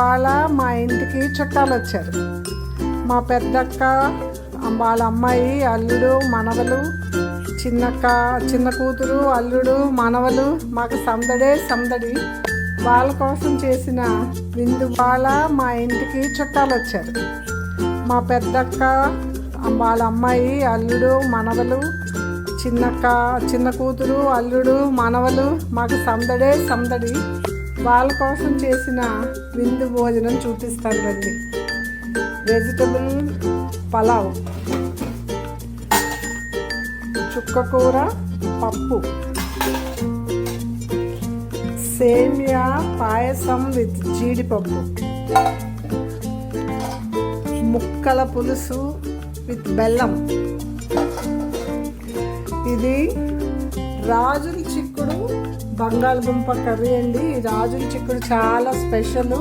వాళ్ళ మా ఇంటికి చుట్టాలు వచ్చారు. మా పెద్దక్క వాళ్ళ అమ్మాయి అల్లుడు మనవలు చిన్నక్క చిన్న కూతురు అల్లుడు మనవలు మాకు సందడే సందడి. వాళ్ళ కోసం చేసిన విందు వాళ్ళ మా ఇంటికి చుట్టాలు వచ్చారు. మా పెద్దక్క వాళ్ళ అమ్మాయి అల్లుడు మనవలు చిన్నక్క చిన్న కూతురు అల్లుడు మనవలు మాకు సందడే సందడి. వాళ్ళ కోసం చేసిన విందు భోజనం చూపిస్తాను రండి. వెజిటబుల్ పలావ్. చుక్కకూర పప్పు. సేమియా పాయసం విత్ జీడిపప్పు. ముక్కల పులుసు విత్ బెల్లం. ఇది రాజుల చిక్కుడు బంగాళదుంప కర్రీ అండి. రాజుని రాజుల చిక్కుడు చాలా స్పెషల్.